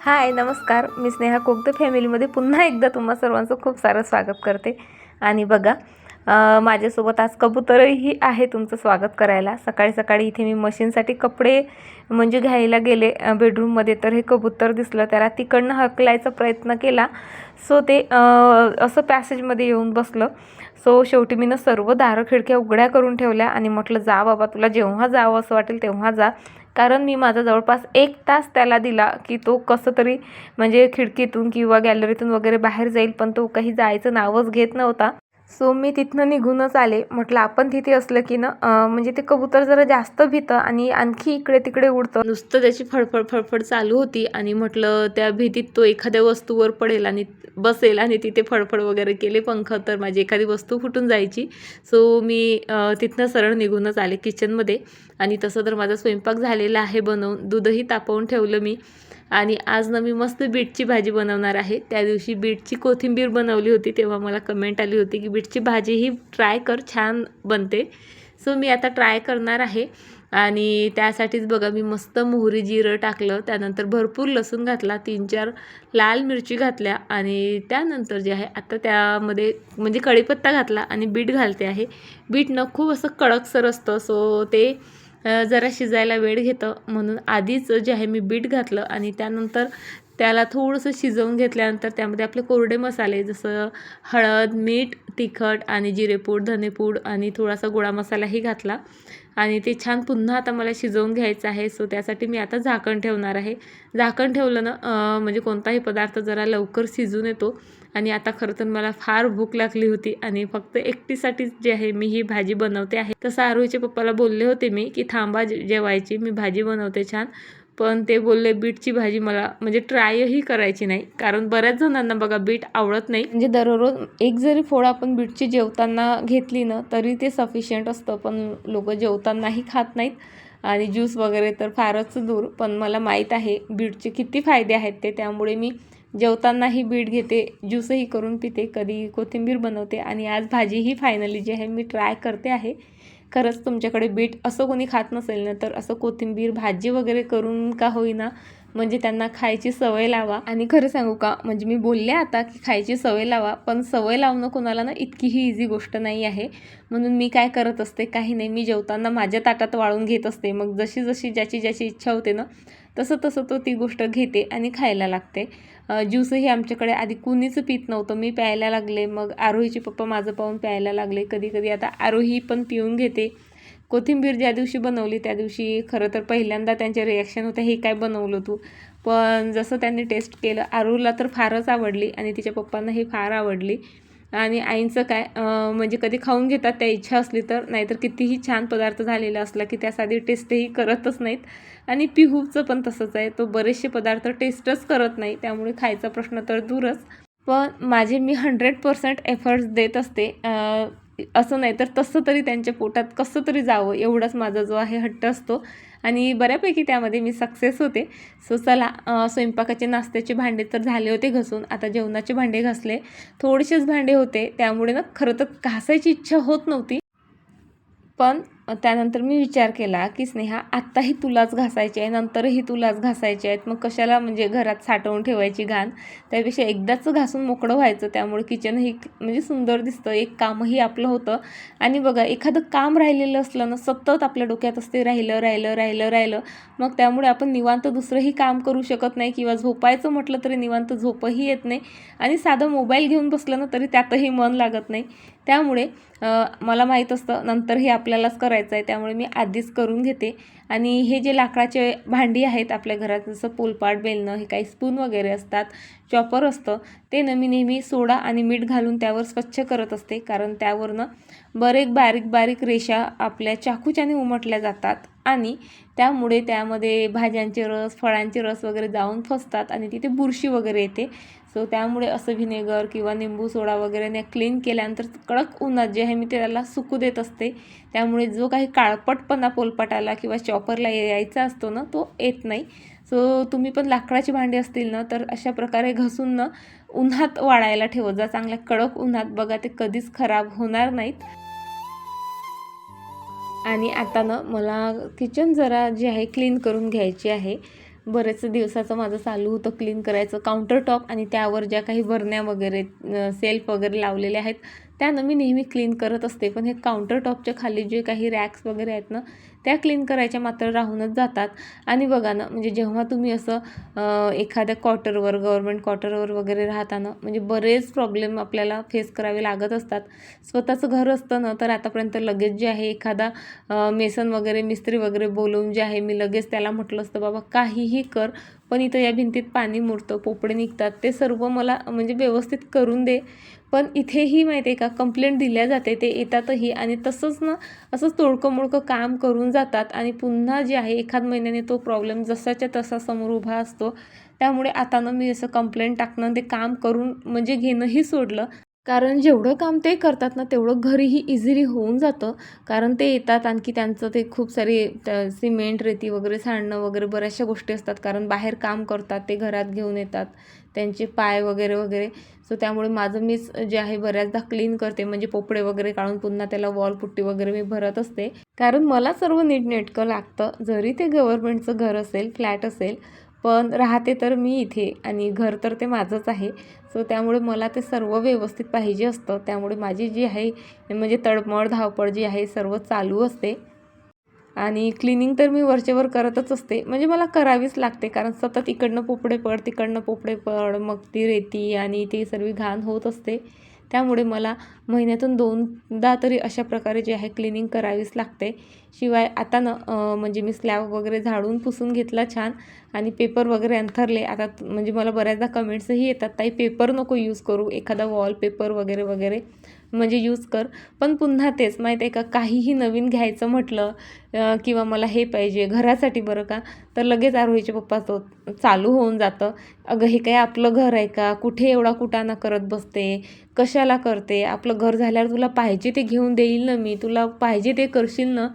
हाय नमस्कार. मी स्नेहा कोगदे फॅमिलीमध्ये पुन्हा एकदा तुम्हा सर्वांचं खूप सारं स्वागत करते. आणि बघा माझ्यासोबत आज कबूतरही आहे तुमचं स्वागत करायला. सकाळी सकाळी इथे मी मशीनसाठी कपडे म्हणजे घ्यायला गेले बेडरूममध्ये तर हे कबूतर दिसलं त्याला तिकडनं हकलायचा प्रयत्न केला. सो ते असं पॅसेजमध्ये येऊन बसलं. सो शेवटी मी ना सर्व दारं खिडक्या उघड्या करून ठेवल्या आणि म्हटलं जा बाबा तुला जेव्हा जावं असं वाटेल तेव्हा जा. कारण मी माझा जवळपास एक तास त्याला दिला की तो कसं तरी म्हणजे खिडकीतून किंवा गॅलरीतून वगैरे बाहेर जाईल पण तो काही जायचं नावच घेत नव्हता. सो मी तिथनं निघूनच आले. म्हटलं आपण तिथे असलं की ना? म्हणजे ते कबूतर जरा जास्त भीतं आणि आणखी इकडे तिकडे उडतं. नुसतं त्याची फडफड फडफड चालू होती आणि म्हटलं त्या भीतीत तो एखाद्या वस्तूवर पडेल आणि बसेल आणि तिथे फडफड वगैरे केले पंख तर माझी एखादी वस्तू फुटून जायची. सो मी तिथनं सरळ निघूनच आले किचनमध्ये आणि तसं तर माझा स्वयंपाक झालेला आहे बनवून. दूधही तापवून ठेवलं मी. आणि आज ना मी मस्त बीटची भाजी बनवणार आहे. त्या दिवशी बीटची कोथिंबीर बनवली होती तेव्हा मला कमेंट आली होती की बीटची भाजी ही ट्राय कर छान बनते. सो मी आता ट्राय करणार आहे. आणि त्यासाठीच बघा मी मस्त मोहरी जिरं टाकलं त्यानंतर भरपूर लसूण घातला तीन चार लाल मिरची घातल्या आणि त्यानंतर जे आहे आता त्यामध्ये म्हणजे कढीपत्ता घातला आणि बीट घालते आहे. बीट न खूप असं कडकसर असतं सो ते जरा शिजायला वेळ घेतं. म्हणून आधीच जे आहे मी बीट घातलं आणि त्यानंतर त्याला थोडंसं शिजवून घेतल्यानंतर त्यामध्ये आपले कोरडे मसाले जसं हळद मीठ तिखट आणि जिरेपूड धनेपूड आणि थोडासा गोळा मसालाही घातला. आणि ते छान पुन्हा आता मला शिजवून घ्यायचं आहे सो त्यासाठी मी आता झाकण ठेवणार आहे. झाकण ठेवलं ना म्हणजे कोणताही पदार्थ जरा लवकर शिजून येतो. आणि आता खरं तर मला फार भूक लागली होती आणि फक्त एकटीसाठीच जे आहे मी ही भाजी बनवते आहे. तसं आरोहीच्या पप्पाला बोलले होते मी की थांबा जेवायची मी भाजी बनवते छान. पण ते बोलले बीटची भाजी मला म्हणजे ट्रायही करायची नाही. कारण बऱ्याच जणांना बघा बीट आवडत नाही. म्हणजे दररोज एक जरी फोड आपण बीटची जेवताना घेतली ना तरी ते सफिशियंट असतं. पण लोक जेवतानाही खात नाहीत. आणि ज्यूस वगैरे तर फारच दूर. पण मला माहीत आहे बीटचे किती फायदे आहेत ते. त्यामुळे मी जेवतानाही बीट घेते ज्यूसही करून पिते कधी कोथिंबीर बनवते. आणि आज भाजीही फायनली जी आहे मी ट्राय करते आहे. खरंच तुमच्याकडे बीट असं कोणी खात नसेल ना तर असं कोथिंबीर भाजी वगैरे करून का होईना म्हणजे त्यांना खायची सवय लावा. आणि खरं सांगू का म्हणजे मी बोलले आता की खायची सवय लावा पण सवय लावणं कोणाला ना इतकीही इझी गोष्ट नाही आहे. म्हणून मी काय करत असते काही नाही मी जेवताना माझ्या ताटात वाळून घेत असते. मग जशी जशी ज्याची ज्याची इच्छा होते ना तसं तसं तो ती गोष्ट घेते आणि खायला लागते. ज्यूसही आमच्याकडे आधी कुणीच पित नव्हतं. मी प्यायला लागले मग आरोहीचे पप्पा माझं पाहून प्यायला लागले. कधी कधी आता आरोही पण पिऊन घेते. कोथिंबीर ज्या दिवशी बनवली त्या दिवशी खरं तर पहिल्यांदा त्यांचे रिॲक्शन होतं हे काय बनवलं तू? पण जसं त्यांनी टेस्ट केलं आरूला तर फारच आवडली आणि तिच्या पप्पांना हे फार आवडली. आणि आईंचं काय म्हणजे कधी खाऊन घेतात त्या इच्छा असली तर नाहीतर कितीही छान पदार्थ झालेला असला की त्या साधी टेस्टही करतच नाहीत. आणि पिहूचं पण तसंच आहे तो बरेचसे पदार्थ टेस्टच करत नाही त्यामुळे खायचा प्रश्न तर दूरच. पण माझे मी हंड्रेड पर्सेंट एफर्ट्स देत असते असं नाही तर तसं तरी त्यांच्या पोटात कसं तरी जावं एवढाच माझा जो आहे हट्ट असतो. आणि बऱ्यापैकी त्यामध्ये मी सक्सेस होते. सो चला स्वयंपाकाचे नाश्त्याचे भांडे तर झाले होते घसून. आता जेवणाचे भांडे घासले. थोडेसेच भांडे होते. त्यामुळे ना खरं तर घासायची इच्छा होत नव्हती. पण त्यानंतर मी विचार केला की स्नेहा आत्ताही तुलाच घासायचे आहे नंतरही तुलाच घासायचे आहेत मग कशाला म्हणजे घरात साठवून ठेवायची घाण? त्यापेक्षा एकदाच घासून मोकळं व्हायचं त्यामुळे किचनही म्हणजे सुंदर दिसतं एक कामही आपलं होतं. आणि बघा एखादं काम राहिलेलं असलं ना सतत आपल्या डोक्यात असते राहिलं राहिलं राहिलं राहिलं. मग त्यामुळे आपण निवांत दुसरंही काम करू शकत नाही किंवा झोपायचं म्हटलं तरी निवांत झोपही येत नाही. आणि साधं मोबाईल घेऊन बसलं ना तरी त्यातही मन लागत नाही. त्यामुळे मला माहीत असतं नंतरही आपल्यालाच कर करायचं आहे त्यामुळे मी आधीच करून घेते. आणि हे जे लाकडाचे भांडी आहेत आपल्या घरात जसं पोलपाट बेलणं हे काही स्पून वगैरे असतात चॉपर असतं ते न मी नेहमी सोडा आणि मीठ घालून त्यावर स्वच्छ करत असते. कारण त्यावरनं बरेच बारीक बारीक रेषा आपल्या चाकूच्याने उमटल्या जातात आणि त्यामुळे त्यामध्ये भाज्यांचे रस फळांचे रस वगैरे जाऊन फसतात आणि तिथे बुरशी वगैरे येते. सो त्यामुळे असं व्हिनेगर किंवा निंबू सोडा वगैरेने क्लीन केल्यानंतर कडक उन्हात जे आहे मी त्याला सुकू देत असते. त्यामुळे जो काही काळपटपणा पोलपाटाला किंवा चॉपरला यायचा असतो ना तो येत नाही. सो तुम्ही पण लाकडाची भांडी असतील ना तर अशा प्रकारे घसून ना उन्हात वाळायला ठेवत जा चांगल्या कडक उन्हात बघा ते कधीच खराब होणार नाहीत. आणि आता ना मला किचन जरा जे आहे क्लीन करून घ्यायची आहे. बरेच दिवसाचं माझं चालू होतं क्लीन करायचं. काउंटर टॉप आणि त्यावर ज्या काही बरण्या वगैरे सेल्फ वगैरे लावलेल्या आहेत त्यानं मी नेहमी क्लीन करत असते. पण हे काउंटर टॉपच्या खाली जे काही रॅक्स वगैरे आहेत ना त्या क्लीन करायच्या मात्र राहूनच जातात. आणि बघा ना म्हणजे जेव्हा तुम्ही असं एखाद्या क्वार्टरवर गव्हर्मेंट क्वार्टरवर वगैरे राहता ना म्हणजे बरेच प्रॉब्लेम आपल्याला फेस करावे लागत असतात. स्वतःचं घर असतं ना तर आतापर्यंत लगेच जे आहे एखादा मेसन वगैरे मिस्त्री वगैरे बोलवून जे आहे मी लगेच त्याला म्हटलं असतं बाबा काहीही कर पण इथं या भिंतीत पाणी मुरतं पोपडे निघतात. ते सर्व मला म्हणजे व्यवस्थित करून दे. पण इथेही माहिती आहे का कंप्लेंट दिल्या जाते ते येतातही. आणि तसंच ना असंच तोडकं मोडकं काम करून जातात. आणि पुन्हा जे आहे एखाद महिन्याने तो प्रॉब्लेम जसाच्या तसा समोर उभा असतो. त्यामुळे आता ना मी असं कंप्लेंट टाकणं ते काम करून म्हणजे घेणंही सोडलं. कारण जेवढं काम ते करतात ना तेवढं घरीही इझिली होऊन जातं. कारण ते येतात आणखी त्यांचं ते खूप सारे सिमेंट रेती वगैरे सांडणं वगैरे बऱ्याचशा गोष्टी असतात. कारण बाहेर काम करतात ते घरात घेऊन येतात त्यांचे पाय वगैरे वगैरे. सो त्यामुळे माझं मीच जे आहे बऱ्याचदा क्लीन करते. म्हणजे पोपडे वगैरे काढून पुन्हा त्याला वॉल पुट्टी वगैरे मी भरत असते. कारण मला सर्व नीटनेटकं लागतं. जरी ते गव्हर्नमेंटचं घर असेल फ्लॅट असेल पण राहते तर मी इथे आणि घर तर ते माझंच आहे. सो त्यामुळे मला ते सर्व व्यवस्थित पाहिजे असतं. त्यामुळे माझी जी आहे म्हणजे तडमड धावपळ जी आहे सर्व चालू असते. आणि क्लिनिंग तर मी वरचेवर करतच असते. म्हणजे मला करावीच लागते कारण सतत इकडनं पोपडे पड तिकडनं पोपडे पड मग ती रेती आणि ती सर्व घाण होत असते. त्यामुळे मला महिन्यातून दोनदा तरी अशा प्रकारे जे आहे क्लिनिंग करावीच लागते. शिवाय आता न म्हणजे मी स्लॅब वगैरे झाडून पुसून घेतला छान आणि पेपर वगैरे अंथरले. आता म्हणजे मला बऱ्याचदा कमेंट्सही येतात ताई पेपर नको यूज करू एखादा वॉलपेपर वगैरे वगैरे. म्हणजे यूज कर. पण पुन्हा तेच माहीत आहे का काहीही नवीन घ्यायचं म्हटलं किंवा मला हे पाहिजे घरासाठी बरं का तर लगेच आरोहीचे पप्पा तो चालू होऊन जातं. अगं हे काय आपलं घर आहे का? कुठे एवढा कुटाणा करत बसते? कशाला करते? आपलं घर झाल्यावर तुला पाहिजे ते घेऊन देईल ना मी? तुला पाहिजे ते करशील ना?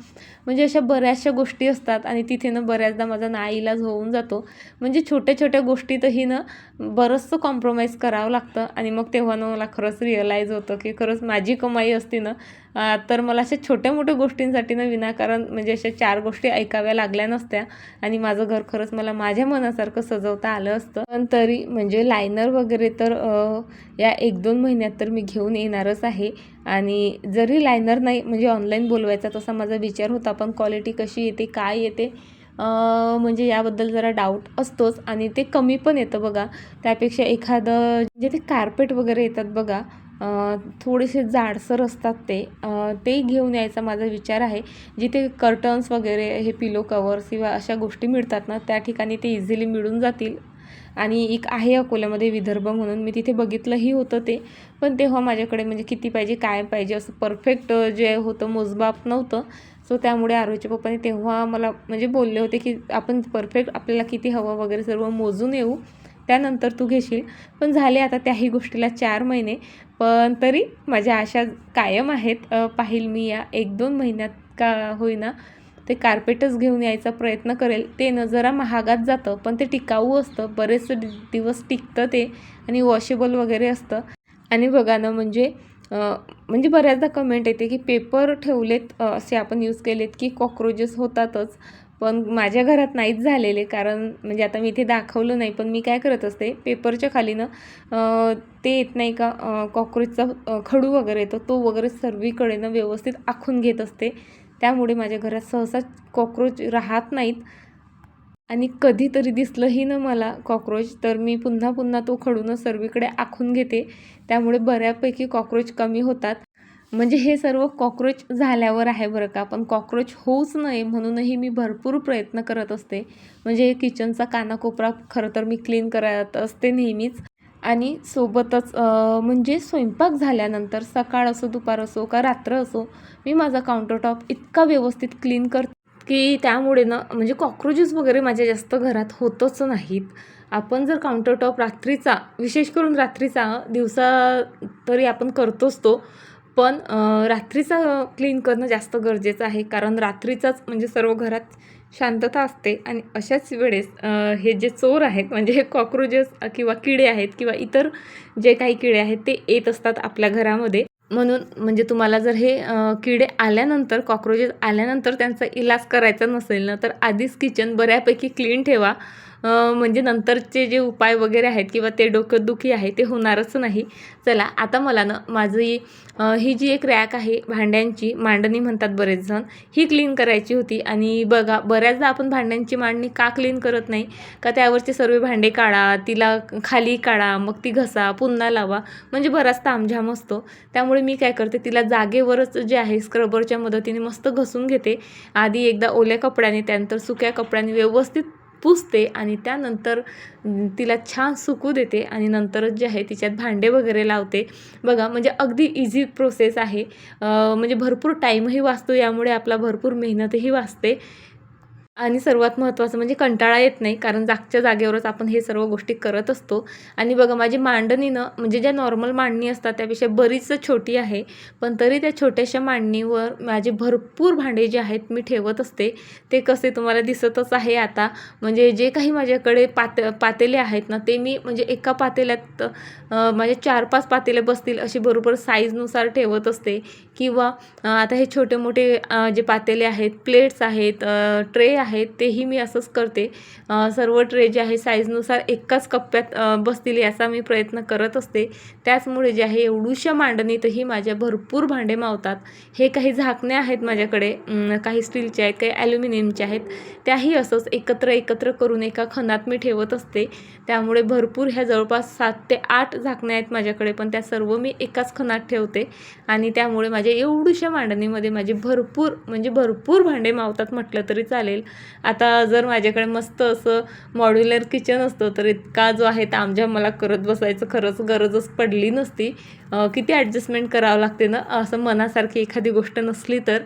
म्हणजे अशा बऱ्याचशा गोष्टी असतात आणि तिथे ना बऱ्याचदा माझा नाईलाज होऊन जातो. म्हणजे छोट्या छोट्या गोष्टीतही ना बरंचसं कॉम्प्रोमाइज करावं लागतं आणि मग तेव्हा ना मला खरंच रिअलाईज होतं की खरंच माझी कमाई असती ना तर मला अशा छोट्या मोठ्या गोष्टींसाठी ना विनाकारण म्हणजे अशा चार गोष्टी ऐकाव्या लागल्या नसत्या आणि माझं घर खरंच मला माझ्या मनासारखं सजवता आलं असतं. पण तरी म्हणजे लायनर वगैरे तर या एक दोन महिन्यात तर मी घेऊन येणारच आहे. आणि जरी लायनर नाही म्हणजे ऑनलाईन बोलवायचा तसा माझा विचार होता पण क्वालिटी कशी येते काय येते म्हणजे याबद्दल जरा डाऊट असतोच. आणि ते कमी पण येतं बघा. त्यापेक्षा एखादं जे ते कार्पेट वगैरे येतात बघा थोडेसे जाडसर असतात ते. ते घेऊन यायचा माझा विचार आहे. जिथे कर्टन्स वगैरे हे पिलो कवर्स किंवा अशा गोष्टी मिळतात ना त्या ठिकाणी ते इझिली मिळून जातील. आणि एक आहे अकोल्यामध्ये विदर्भ म्हणून. मी तिथे बघितलंही होतं ते. पण तेव्हा माझ्याकडे म्हणजे किती पाहिजे काय पाहिजे असं परफेक्ट जे होतं मोजबाप नव्हतं. सो त्यामुळे आरोच्या पप्पाने तेव्हा मला म्हणजे बोलले होते की आपण परफेक्ट आपल्याला किती हवं वगैरे सर्व मोजून येऊ. त्यानंतर तू घेशील. पण झाले आता त्याही गोष्टीला चार महिने. पण तरी माझ्या आशा कायम आहेत. पाहिल मी या एक दोन महिन्यात का होईना ते कार्पेटच घेऊन यायचा प्रयत्न करेल. ते न जरा महागात जातं पण ते टिकाऊ असतं. बरेच दिवस टिकतं ते आणि वॉशेबल वगैरे असतं. आणि बघा ना म्हणजे म्हणजे बऱ्याचदा कमेंट येते की पेपर ठेवलेत असे आपण यूज केलेत की कॉक्रोचेस होतातच. पण माझ्या घरात नाहीच झालेले कारण म्हणजे आता मी इथे दाखवलं नाही पण मी काय करत असते पेपरच्या खाली ना ते येत नाही का कॉक्रोचचा खडू वगैरे येतो तो वगैरे सर्वीकडे ना व्यवस्थित आखून घेत असते. त्यामुळे माझ्या घरात सहसा कॉक्रोच राहत नाहीत. आणि कधीतरी दिसलंही ना मला कॉक्रोच तर मी पुन्हा पुन्हा तो खडून सर्वीकडे आखून घेते. त्यामुळे बऱ्यापैकी कॉक्रोच कमी होतात. म्हणजे हे सर्व कॉक्रोच झाल्यावर आहे बरं का पण कॉक्रोच होऊच नये म्हणूनही मी भरपूर प्रयत्न करत असते. म्हणजे किचनचा कानाकोपरा खरं तर मी क्लीन करत असते नेहमीच. आणि सोबतच म्हणजे स्वयंपाक झाल्यानंतर सकाळ असो दुपार असो का रात्र असो मी माझा काउंटरटॉप इतका व्यवस्थित क्लीन करते की त्यामुळे ना म्हणजे कॉक्रोचेस वगैरे माझ्या जास्त घरात होतच नाहीत. आपण जर काउंटरटॉप रात्रीचा विशेष करून रात्रीचा दिवसा तरी आपण करतोच तो. पण रात्रीचा क्लीन करणं जास्त गरजेचं आहे. कारण रात्रीचाच म्हणजे सर्व घरात शांतता असते. आणि अशाच वेळेस हे जे चोर आहेत म्हणजे हे कॉक्रोचेस किंवा किडे आहेत किंवा इतर जे काही किडे आहेत ते येत असतात आपल्या घरामध्ये. म्हणून म्हणजे तुम्हाला जर हे किडे आल्यानंतर कॉक्रोचेस आल्यानंतर त्यांचा इलाज करायचा नसेल ना तर आधीच किचन बऱ्यापैकी क्लीन ठेवा. म्हणजे नंतरचे जे उपाय वगैरे आहेत किंवा ते डोकंदुखी आहे ते होणारच नाही. चला आता मला ना माझी ही जी एक रॅक आहे भांड्यांची मांडणी म्हणतात बरेच जण ही क्लीन करायची होती. आणि बघा बऱ्याचदा आपण भांड्यांची मांडणी का क्लीन करत नाही? का त्यावरचे सर्व भांडे काढा तिला खाली काढा मग ती घसा पुन्हा लावा. म्हणजे बराच तामझाम असतो. त्यामुळे मी काय करते तिला जागेवरच जे आहे स्क्रबरच्या मदतीने मस्त घसून घेते. आधी एकदा ओल्या कपड्याने त्यानंतर सुक्या कपड्याने व्यवस्थित पुसते आणि त्यानंतर तिला छान सुकू देते आणि नंतरच जे आहे तिच्यात भांडे वगैरे लावते. बघा म्हणजे अगदी इझी प्रोसेस आहे. म्हणजे भरपूर टाईमही वाचतो यामुळे आपला भरपूर मेहनतही वाचते. आणि सर्वात महत्त्वाचं म्हणजे कंटाळा येत नाही कारण जागच्या जागेवरच आपण हे सर्व गोष्टी करत असतो. आणि बघा माझी मांडणीनं म्हणजे ज्या नॉर्मल मांडणी असतात त्यापेक्षा बरीच छोटी आहे. पण तरी त्या छोट्याशा मांडणीवर माझे भरपूर भांडे जे आहेत मी ठेवत असते. ते कसे तुम्हाला दिसतच आहे आता. म्हणजे जे काही माझ्याकडे पात पातेले आहेत ना ते मी म्हणजे एका पातेल्यात माझ्या चार पाच पातेले बसतील अशी बरोबर साईजनुसार ठेवत असते. किंवा आता हे छोटे मोठे जे पातेले आहेत प्लेट्स आहेत ट्रे आहेत तेही मी असंच करते. सर्व ट्रे जे आहे साईजनुसार एकाच कप्प्यात बसतील याचा मी प्रयत्न करत असते. त्याचमुळे जे आहे एवढूशा मांडणीतही माझ्या भरपूर भांडे मावतात. हे काही झाकण्या आहेत माझ्याकडे काही स्टीलचे आहेत काही ॲल्युमिनियमचे आहेत. त्याही असंच एकत्र एकत्र करून एका खणात मी ठेवत असते. त्यामुळे भरपूर ह्या जवळपास सात ते आठ झाकण्या आहेत माझ्याकडे पण त्या सर्व मी एकाच खणात ठेवते. आणि त्यामुळे माझ्या एवढूशा मांडणीमध्ये माझे भरपूर म्हणजे भरपूर भांडे मावतात म्हटलं तरी चालेल. आता जर माझ्याकडे मस्त असं मॉड्युलर किचन असतं तर इतका जो आहे तामझाम मला करत बसायचं खरंच गरजच पडली नसती. किती ॲडजस्टमेंट करावं लागते ना? असं मनासारखी एखादी गोष्ट नसली तर.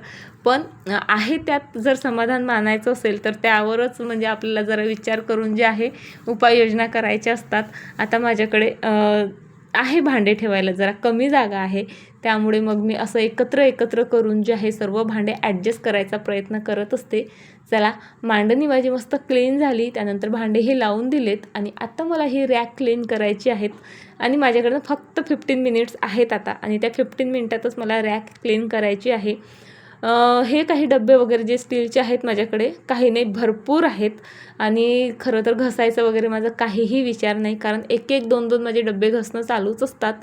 पण आहे त्यात जर समाधान मानायचं असेल तर त्यावरच म्हणजे आपल्याला जरा विचार करून जे आहे उपाययोजना करायच्या असतात. आता माझ्याकडे आहे भांडे ठेवायला जरा कमी जागा आहे. त्यामुळे मग मी असं एकत्र एकत्र करून जे आहे सर्व भांडे ॲडजस्ट करायचा प्रयत्न करत असते. चला मांडणी माझी मस्त क्लीन झाली. त्यानंतर भांडे हे लावून दिलेत आणि आता मला ही रॅक क्लीन करायची आहेत. आणि माझ्याकडनं फक्त फिफ्टीन मिनिट्स आहेत आता. आणि त्या फिफ्टीन मिनिटातच मला रॅक क्लीन करायची आहे. हे काही डबे वगैरे जे स्टीलचे आहेत माझ्याकडे काही नाही भरपूर आहेत. आणि खरं तर घसायचं वगैरे माझा काहीही विचार नाही कारण एक एक दोन दोन माझे डबे घसणं चालूच असतात.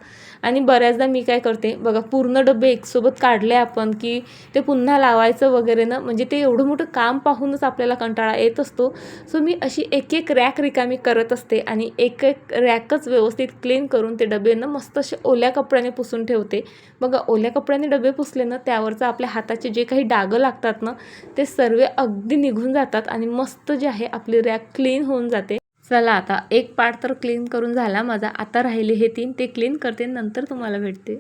आणि बऱ्याचदा मी काय करते बघा पूर्ण डबे एकसोबत काढले आपण की ते पुन्हा लावायचं वगैरे ना म्हणजे ते एवढं मोठं काम पाहूनच आपल्याला कंटाळा येत असतो. सो मी अशी एक एक रॅक रिकामी करत असते आणि एक एक रॅकच व्यवस्थित क्लीन करून ते डबे ना मस्त असे ओल्या कपड्याने पुसून ठेवते. बघा ओल्या कपड्याने डबे पुसले ना त्यावरचं आपल्या हाताचे जे काही डागं लागतात ना ते सर्व अगदी निघून जातात आणि मस्त जे आहे आपली रॅक क्लीन होऊन जाते. चला आता एक पार्ट तर क्लीन करून झाला. माझा आता राहिले हे तीन ते क्लीन करते नंतर तुम्हाला भेटते.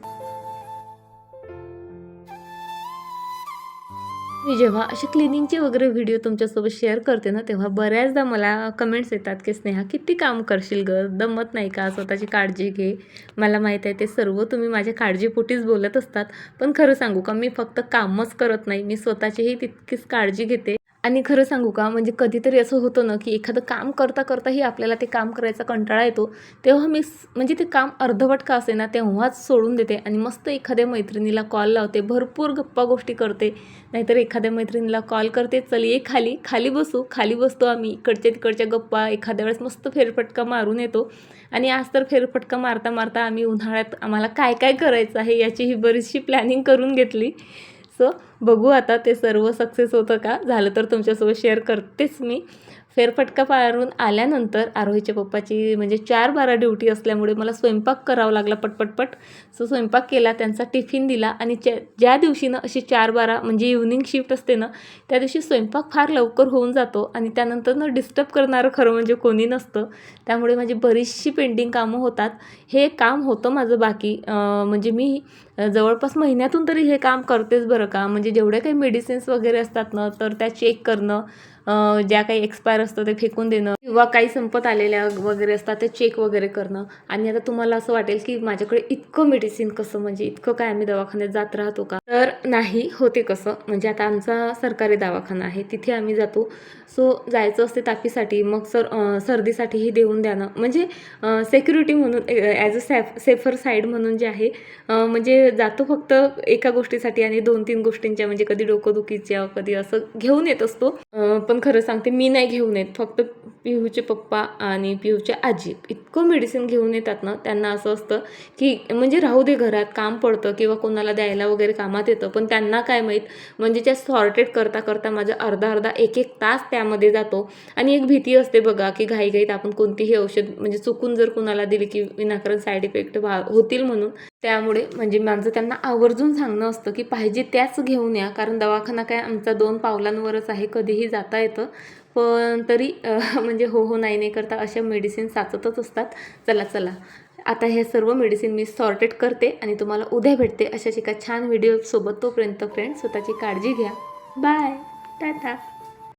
मी जेव्हा असे क्लिनिंगचे वगैरे व्हिडिओ तुमच्यासोबत शेअर करते ना तेव्हा बऱ्याचदा मला कमेंट्स येतात की स्नेहा किती काम करशील ग? दमत नाही का? स्वतःची काळजी घे. मला माहीत आहे ते सर्व तुम्ही माझ्या काळजीपोटीच बोलत असतात. पण खरं सांगू का मी फक्त कामच करत नाही. मी स्वतःचीही तितकीच काळजी घेते. आणि खरं सांगू का म्हणजे कधीतरी असं होतं ना की एखादं काम करता करताही आपल्याला ते काम करायचा कंटाळा येतो. तेव्हा मी म्हणजे ते काम अर्धवट का असे ना तेव्हाच सोडून देते आणि मस्त एखाद्या मैत्रिणीला कॉल लावते. भरपूर गप्पा गोष्टी करते. नाहीतर एखाद्या मैत्रिणीला कॉल करते चल ये खाली खाली बसू खाली बसतो आम्ही. इकडच्या तिकडच्या गप्पा. एखाद्या वेळेस मस्त फेरफटका मारून येतो. आणि आज तर फेरफटका मारता मारता आम्ही उन्हाळ्यात आम्हाला काय काय करायचं आहे याची ही बरीचशी प्लॅनिंग करून घेतली. सो बघू आता ते सर्व सक्सेस होतं का? झालं तर तुमच्यासोबत शेअर करतेच मी. फेरफटका पारून आल्यानंतर आरोहीच्या पप्पाची म्हणजे चार बारा ड्युटी असल्यामुळे मला स्वयंपाक करावा लागला पटपटपट. सो स्वयंपाक केला त्यांचा टिफिन दिला आणि ज्या ज्या दिवशी ना अशी चार बारा म्हणजे इव्हनिंग शिफ्ट असते ना त्या दिवशी स्वयंपाक फार लवकर होऊन जातो आणि त्यानंतर ना डिस्टर्ब करणारं खरं म्हणजे कोणी नसतं. त्यामुळे माझी बरीचशी पेंडिंग कामं होतात. हे काम होतं माझं बाकी. म्हणजे मी जवळपास महिन्यातून तरी हे काम करतेच बरं का. म्हणजे जेवढे जेवढ्या काही मेडिसिन्स वगैरे असतात ना तर त्या चेक करणं ज्या काही एक्सपायर असतं ते फेकून देणं किंवा काही संपत आलेल्या वगैरे असतात ते चेक वगैरे करणं. आणि आता तुम्हाला असं वाटेल की माझ्याकडे इतकं मेडिसिन कसं म्हणजे इतकं काय आम्ही दवाखान्यात जात राहतो का? तर नाही होते कसं. म्हणजे आता आमचा सरकारी दवाखाना आहे तिथे आम्ही जातो. सो जायचं असते तापीसाठी मग सर सर्दीसाठीही देऊन द्यानं म्हणजे सेक्युरिटी म्हणून as a safe safer side म्हणून जे आहे म्हणजे जातो फक्त एका गोष्टीसाठी आणि दोन तीन गोष्टींच्या म्हणजे कधी डोकंदुखीच्या कधी असं घेऊन येत असतो. पण पण खरं सांगते मी नाही घेऊन येत. फक्त पिहूचे पप्पा आणि पिहूच्या आजी इतकं मेडिसिन घेऊन येतात ना त्यांना असं असतं की म्हणजे राहू दे घरात काम पडतं किंवा कोणाला द्यायला वगैरे कामात येतं पण त्यांना काय माहीत म्हणजे त्या सॉर्टेड करता करता माझा अर्धा अर्धा एक एक तास त्यामध्ये जातो. आणि एक भीती असते बघा की घाईघाईत आपण कोणतीही औषध म्हणजे चुकून जर कुणाला दिली की विनाकारण साईड इफेक्ट होतील म्हणून. त्यामुळे म्हणजे माझं त्यांना आवर्जून सांगणं असतं की पाहिजे त्याच घेऊन या कारण दवाखाना काय आमचा दोन पावलांवरच आहे कधीही जाता येतं. पण तरी म्हणजे हो हो नाही नाही करता अशा मेडिसिन साचतच असतात. चला चला. आता हे सर्व मेडिसिन मी सॉर्टेड करते आणि तुम्हाला उद्या भेटते अशाच एका छान व्हिडिओसोबत तोपर्यंत फ्रेंड स्वतःची काळजी घ्या. बाय टाटा